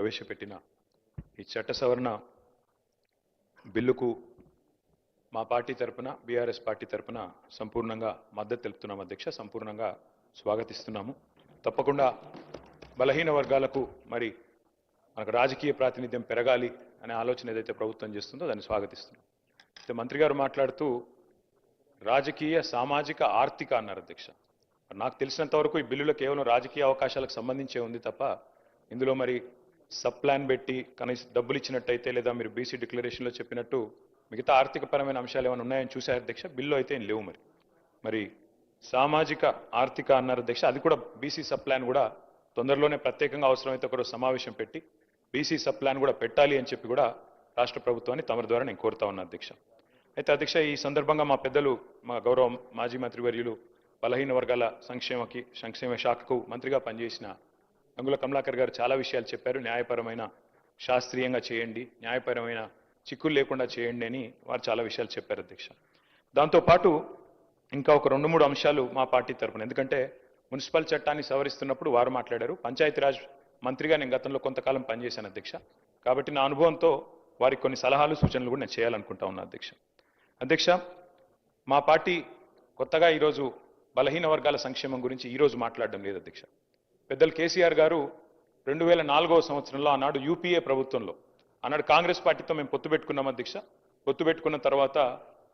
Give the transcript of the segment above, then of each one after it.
ప్రవేశపెట్టిన ఈ చట్ట సవరణ బిల్లుకు మా పార్టీ తరపున బీఆర్ఎస్ పార్టీ తరపున సంపూర్ణంగా మద్దతు తెలుపుతున్నాం అధ్యక్ష. సంపూర్ణంగా స్వాగతిస్తున్నాము. తప్పకుండా బలహీన వర్గాలకు మరి మనకు రాజకీయ ప్రాతినిధ్యం పెరగాలి అనే ఆలోచన ఏదైతే ప్రభుత్వం చేస్తుందో దాన్ని స్వాగతిస్తున్నాం. అయితే మంత్రి గారు మాట్లాడుతూ రాజకీయ సామాజిక ఆర్థిక అన్నారు అధ్యక్ష. నాకు తెలిసినంత వరకు ఈ బిల్లులో కేవలం రాజకీయ అవకాశాలకు సంబంధించే ఉంది తప్ప ఇందులో మరి సబ్ ప్లాన్ పెట్టి కనీసం డబ్బులు ఇచ్చినట్టయితే లేదా మీరు బీసీ డిక్లరేషన్లో చెప్పినట్టు మిగతా ఆర్థికపరమైన అంశాలు ఏమైనా ఉన్నాయని చూశారు అధ్యక్ష బిల్లు అయితే ఏం లేవు మరి. మరి సామాజిక ఆర్థిక అన్నారు అధ్యక్ష అది కూడా బీసీ సబ్ ప్లాన్ కూడా తొందరలోనే ప్రత్యేకంగా అవసరమైతే ఒకరోజు సమావేశం పెట్టి బీసీ సబ్ ప్లాన్ కూడా పెట్టాలి అని చెప్పి కూడా రాష్ట్ర ప్రభుత్వాన్ని తమరి ద్వారా నేను కోరుతా ఉన్నా అధ్యక్ష. అయితే అధ్యక్ష ఈ సందర్భంగా మా పెద్దలు మా గౌరవ మాజీ మంత్రివర్యులు బలహీన వర్గాల సంక్షేమకి సంక్షేమ శాఖకు మంత్రిగా పనిచేసిన అంగుల కమలాకర్ గారు చాలా విషయాలు చెప్పారు. న్యాయపరమైన శాస్త్రీయంగా చేయండి. న్యాయపరమైన చిక్కులు లేకుండా చేయండి అని వారు చాలా విషయాలు చెప్పారు అధ్యక్ష. దాంతోపాటు ఇంకా ఒక రెండు మూడు అంశాలు మా పార్టీ తరపున. ఎందుకంటే మున్సిపల్ చట్టాన్ని సవరిస్తున్నప్పుడు వారు మాట్లాడారు. పంచాయతీరాజ్ మంత్రిగా నేను గతంలో కొంతకాలం పనిచేశాను అధ్యక్ష. కాబట్టి నా అనుభవంతో వారికి కొన్ని సలహాలు సూచనలు కూడా నేను చేయాలనుకుంటా ఉన్నా అధ్యక్ష. అధ్యక్ష మా పార్టీ కొత్తగా ఈరోజు బలహీన వర్గాల సంక్షేమం గురించి ఈరోజు మాట్లాడడం లేదు అధ్యక్ష. పెద్దలు కేసీఆర్ గారు రెండు వేల నాలుగవ సంవత్సరంలో ఆనాడు యూపీఏ ప్రభుత్వంలో ఆనాడు కాంగ్రెస్ పార్టీతో మేము పొత్తు పెట్టుకున్నాం అధ్యక్ష పొత్తు పెట్టుకున్న తర్వాత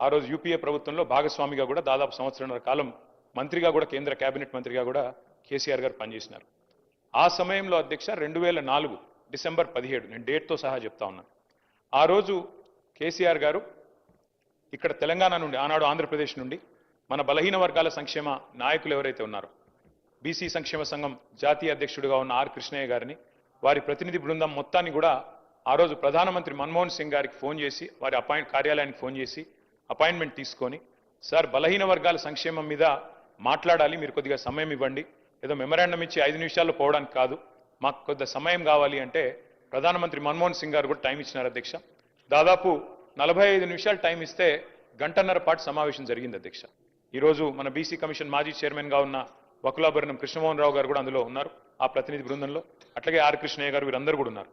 ఆ రోజు యూపీఏ ప్రభుత్వంలో భాగస్వామిగా కూడా దాదాపు సంవత్సరంన్నర కాలం మంత్రిగా కూడా కేంద్ర కేబినెట్ మంత్రిగా కూడా కేసీఆర్ గారు పనిచేసినారు. ఆ సమయంలో అధ్యక్ష రెండు వేల నాలుగు డిసెంబర్ పదిహేడు నేను డేట్తో సహా చెప్తా ఉన్నాను. ఆ రోజు కేసీఆర్ గారు ఇక్కడ తెలంగాణ నుండి ఆనాడు ఆంధ్రప్రదేశ్ నుండి మన బలహీన వర్గాల సంక్షేమ నాయకులు ఎవరైతే ఉన్నారో బీసీ సంక్షేమ సంఘం జాతీయ అధ్యక్షుడిగా ఉన్న ఆర్ కృష్ణయ్య గారిని వారి ప్రతినిధి బృందం మొత్తాన్ని కూడా ఆ రోజు ప్రధానమంత్రి మన్మోహన్ సింగ్ గారికి ఫోన్ చేసి వారి అపాయింట్ కార్యాలయానికి ఫోన్ చేసి అపాయింట్మెంట్ తీసుకొని సార్ బలహీన వర్గాల సంక్షేమం మీద మాట్లాడాలి మీరు కొద్దిగా సమయం ఇవ్వండి. ఏదో మెమరాండం ఇచ్చి ఐదు నిమిషాల్లో పోవడానికి కాదు. మాకు కొద్ది సమయం కావాలి అంటే ప్రధానమంత్రి మన్మోహన్ సింగ్ గారు కూడా టైం ఇచ్చినారు అధ్యక్ష. దాదాపు నలభై ఐదు నిమిషాలు టైం ఇస్తే గంటన్నర పాటు సమావేశం జరిగింది అధ్యక్ష. ఈరోజు మన బీసీ కమిషన్ మాజీ చైర్మన్గా ఉన్న వకులాభరణం కృష్ణమోహన్ రావు గారు కూడా అందులో ఉన్నారు ఆ ప్రతినిధి బృందంలో. అట్లాగే ఆర్ కృష్ణయ్య గారు వీరందరూ కూడా ఉన్నారు.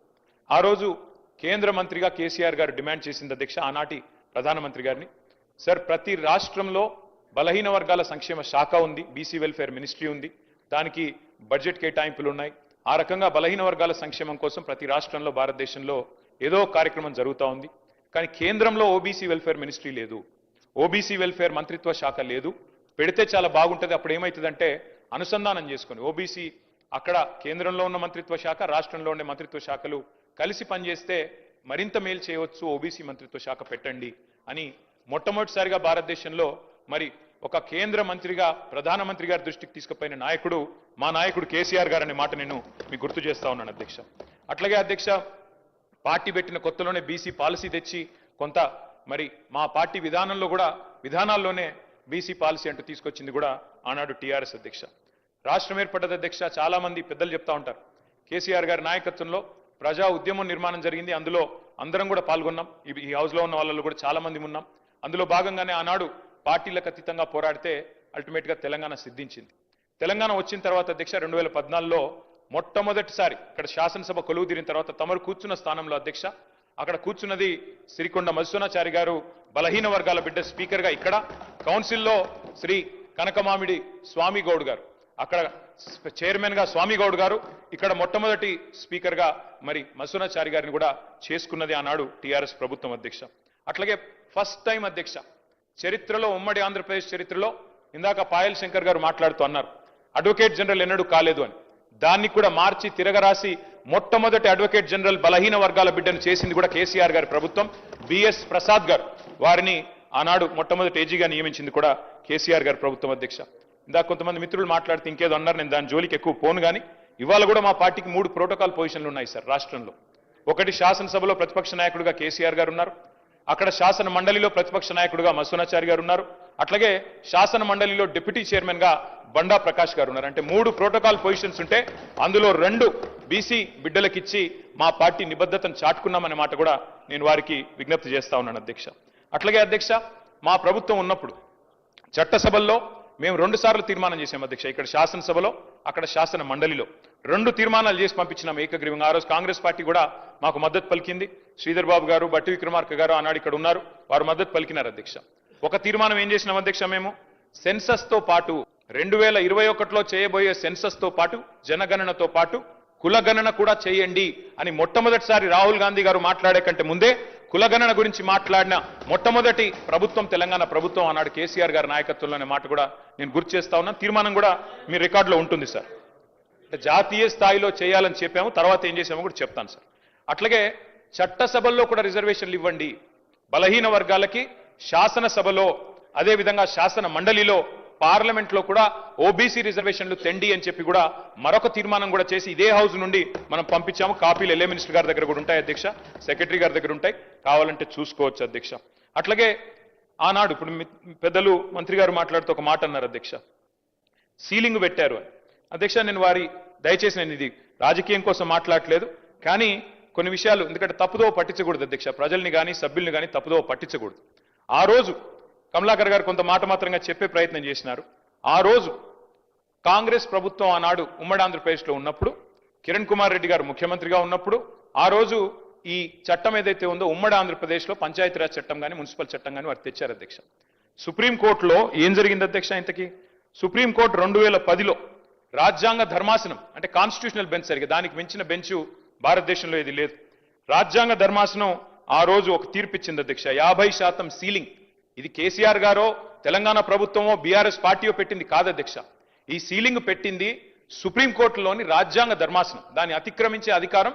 ఆ రోజు కేంద్ర మంత్రిగా కేసీఆర్ గారు డిమాండ్ చేసింది అధ్యక్ష ఆనాటి ప్రధానమంత్రి గారిని. సార్ ప్రతి రాష్ట్రంలో బలహీన వర్గాల సంక్షేమ శాఖ ఉంది బీసీ వెల్ఫేర్ మినిస్ట్రీ ఉంది. దానికి బడ్జెట్ కేటాయింపులు ఉన్నాయి ఆ రకంగా బలహీన వర్గాల సంక్షేమం కోసం ప్రతి రాష్ట్రంలో భారతదేశంలో ఏదో కార్యక్రమం జరుగుతూ ఉంది. కానీ కేంద్రంలో ఓబీసీ వెల్ఫేర్ మినిస్ట్రీ లేదు. ఓబీసీ వెల్ఫేర్ మంత్రిత్వ శాఖ లేదు. పెడితే చాలా బాగుంటుంది. అప్పుడు ఏమవుతుందంటే అనుసంధానం చేసుకొని ఓబీసీ అక్కడ కేంద్రంలో ఉన్న మంత్రిత్వ శాఖ రాష్ట్రంలో ఉండే మంత్రిత్వ శాఖలు కలిసి పనిచేస్తే మరింత మేలు చేయవచ్చు ఓబీసీ మంత్రిత్వ శాఖ పెట్టండి అని మొట్టమొదటిసారిగా భారతదేశంలో మరి ఒక కేంద్ర మంత్రిగా ప్రధానమంత్రి గారి దృష్టికి తీసుకుపోయిన నాయకుడు మా నాయకుడు కేసీఆర్ గారు అనే మాట నేను మీకు గుర్తు చేస్తా ఉన్నాను అధ్యక్ష. అట్లాగే అధ్యక్ష పార్టీ పెట్టిన కొత్తలోనే బీసీ పాలసీ తెచ్చి కొంత మరి మా పార్టీ విధానంలో కూడా విధానాల్లోనే బీసీ పాలసీ అంటూ తీసుకొచ్చింది కూడా ఆనాడు టీఆర్ఎస్ అధ్యక్ష. రాష్ట్రం ఏర్పడ్డది అధ్యక్ష చాలామంది పెద్దలు చెప్తా ఉంటారు. కేసీఆర్ గారి నాయకత్వంలో ప్రజా ఉద్యమం నిర్మాణం జరిగింది. అందులో అందరం కూడా పాల్గొన్నాం. ఈ- హౌస్లో ఉన్న వాళ్ళలో కూడా చాలామంది ఉన్నాం. అందులో భాగంగానే ఆనాడు పార్టీలకు అతీతంగా పోరాడితే అల్టిమేట్గా తెలంగాణ సిద్ధించింది. తెలంగాణ వచ్చిన తర్వాత అధ్యక్ష రెండు వేల పద్నాలుగులో మొట్టమొదటిసారి ఇక్కడ శాసనసభ కొలువు తీరిన తర్వాత తమరు కూర్చున్న స్థానంలో అధ్యక్ష అక్కడ కూర్చున్నది సిరికొండ మధుసూనాచారి గారు బలహీన వర్గాల బిడ్డ స్పీకర్గా ఇక్కడ కౌన్సిల్లో శ్రీ కనకమామిడి స్వామి గౌడ్ గారు. అక్కడ చైర్మన్గా స్వామి గౌడ్ గారు. ఇక్కడ మొట్టమొదటి స్పీకర్గా మరి మధుసూనాచారి గారిని కూడా చేసుకున్నది ఆనాడు టీఆర్ఎస్ ప్రభుత్వం అధ్యక్ష. అట్లాగే ఫస్ట్ టైం అధ్యక్ష. చరిత్రలో ఉమ్మడి ఆంధ్రప్రదేశ్ చరిత్రలో ఇందాక పాయల్ శంకర్ గారు మాట్లాడుతూ అన్నారు అడ్వకేట్ జనరల్ ఎన్నడూ కాలేదు అని. దాన్ని కూడా మార్చి తిరగరాసి మొట్టమొదటి అడ్వకేట్ జనరల్ బలహీన వర్గాల బిడ్డను చేసింది కూడా కేసీఆర్ గారి ప్రభుత్వం. బిఎస్ ప్రసాద్ గారు. వారిని ఆనాడు మొట్టమొదటి ఏజీగా నియమించింది కూడా కేసీఆర్ గారి ప్రభుత్వం అధ్యక్ష. ఇందాక కొంతమంది మిత్రులు మాట్లాడితే ఇంకేదో అన్నారు నేను దాని జోలికి ఎక్కువ పోను కానీ ఇవాళ కూడా మా పార్టీకి మూడు ప్రోటోకాల్ పొజిషన్లు ఉన్నాయి సార్ రాష్ట్రంలో. ఒకటి శాసనసభలో ప్రతిపక్ష నాయకుడిగా కేసీఆర్ గారు ఉన్నారు అక్కడ శాసన మండలిలో ప్రతిపక్ష నాయకుడిగా మసూనాచారి గారు ఉన్నారు అట్లాగే శాసన మండలిలో డిప్యూటీ చైర్మన్గా బండా ప్రకాష్ గారు ఉన్నారు. అంటే మూడు ప్రోటోకాల్ పొజిషన్స్ ఉంటే అందులో రెండు బీసీ బిడ్డలకిచ్చి మా పార్టీ నిబద్ధతను చాటుకున్నామనే మాట కూడా నేను వారికి విజ్ఞప్తి చేస్తా ఉన్నాను అధ్యక్ష. అట్లాగే అధ్యక్ష మా ప్రభుత్వం ఉన్నప్పుడు చట్టసభల్లో మేము రెండు సార్లు తీర్మానం చేసాం అధ్యక్ష ఇక్కడ శాసనసభలో అక్కడ శాసన మండలిలో. రెండు తీర్మానాలు చేసి పంపించినాం ఏకగ్రీవంగా. ఆ రోజు కాంగ్రెస్ పార్టీ కూడా మాకు మద్దతు పలికింది. శ్రీధర్ బాబు గారు బట్టి విక్రమార్క గారు ఆనాడు ఇక్కడ ఉన్నారు. వారు మద్దతు పలికినారు అధ్యక్ష. ఒక తీర్మానం ఏం చేసినాం అధ్యక్ష మేము? సెన్సస్తో పాటు రెండు వేల ఇరవై ఒకటిలో చేయబోయే సెన్సస్తో పాటు జనగణనతో పాటు కులగణన కూడా చేయండి అని మొట్టమొదటిసారి రాహుల్ గాంధీ గారు మాట్లాడే కంటే ముందే కులగణన గురించి మాట్లాడిన మొట్టమొదటి ప్రభుత్వం తెలంగాణ ప్రభుత్వం ఆనాడు కేసీఆర్ గారి నాయకత్వంలోనే మాట కూడా నేను గుర్తు చేస్తా ఉన్నాను. తీర్మానం కూడా మీ రికార్డులో ఉంటుంది సార్. జాతీయ స్థాయిలో చేయాలని చెప్పాము తర్వాత ఏం చేసామో కూడా చెప్తాను సార్. అట్లాగే చట్టసభల్లో కూడా రిజర్వేషన్లు ఇవ్వండి. బలహీన వర్గాలకి శాసనసభలో అదేవిధంగా శాసన మండలిలో పార్లమెంట్లో కూడా ఓబీసీ రిజర్వేషన్లు తెండి అని చెప్పి కూడా మరొక తీర్మానం కూడా చేసి ఇదే హౌస్ నుండి మనం పంపించాము. కాపీలు ఎల్ఏ మినిస్టర్ గారి దగ్గర కూడా ఉంటాయి అధ్యక్ష. సెక్రటరీ గారి దగ్గర ఉంటాయి. కావాలంటే చూసుకోవచ్చు అధ్యక్ష. అట్లాగే ఆనాడు ఇప్పుడు పెద్దలు మంత్రి గారు మాట్లాడుతూ ఒక మాట అన్నారు అధ్యక్ష. సీలింగ్ పెట్టారు అని. అధ్యక్ష నేను వారి దయచేసి నేను ఇది రాజకీయం కోసం మాట్లాడలేదు కానీ కొన్ని విషయాలు ఎందుకంటే తప్పుదో పట్టించకూడదు అధ్యక్ష. ప్రజల్ని కానీ సభ్యుల్ని కానీ తప్పుదో పట్టించకూడదు. ఆ రోజు కమలాకర్ గారు కొంత మాట మాత్రంగా చెప్పే ప్రయత్నం చేసినారు. ఆ రోజు కాంగ్రెస్ ప్రభుత్వం ఆనాడు ఉమ్మడి ఆంధ్రప్రదేశ్లో ఉన్నప్పుడు కిరణ్ కుమార్ రెడ్డి గారు ముఖ్యమంత్రిగా ఉన్నప్పుడు ఆ రోజు ఈ చట్టం ఏదైతే ఉందో ఉమ్మడి ఆంధ్రప్రదేశ్లో పంచాయతీరాజ్ చట్టం కానీ మున్సిపల్ చట్టం కానీ వారు తెచ్చారు అధ్యక్ష. సుప్రీంకోర్టులో ఏం జరిగింది అధ్యక్ష ఇంతకీ? సుప్రీంకోర్టు రెండు వేల పదిలో రాజ్యాంగ ధర్మాసనం అంటే కాన్స్టిట్యూషనల్ బెంచ్ సరిగా దానికి మించిన బెంచ్ భారతదేశంలో ఇది లేదు. రాజ్యాంగ ధర్మాసనం ఆ రోజు ఒక తీర్పు ఇచ్చింది అధ్యక్ష. యాభై శాతం సీలింగ్. ఇది కేసీఆర్ గారో తెలంగాణ ప్రభుత్వమో బీఆర్ఎస్ పార్టీయో పెట్టింది కాదు అధ్యక్ష. ఈ సీలింగ్ పెట్టింది సుప్రీంకోర్టులోని రాజ్యాంగ ధర్మాసనం. దాన్ని అతిక్రమించే అధికారం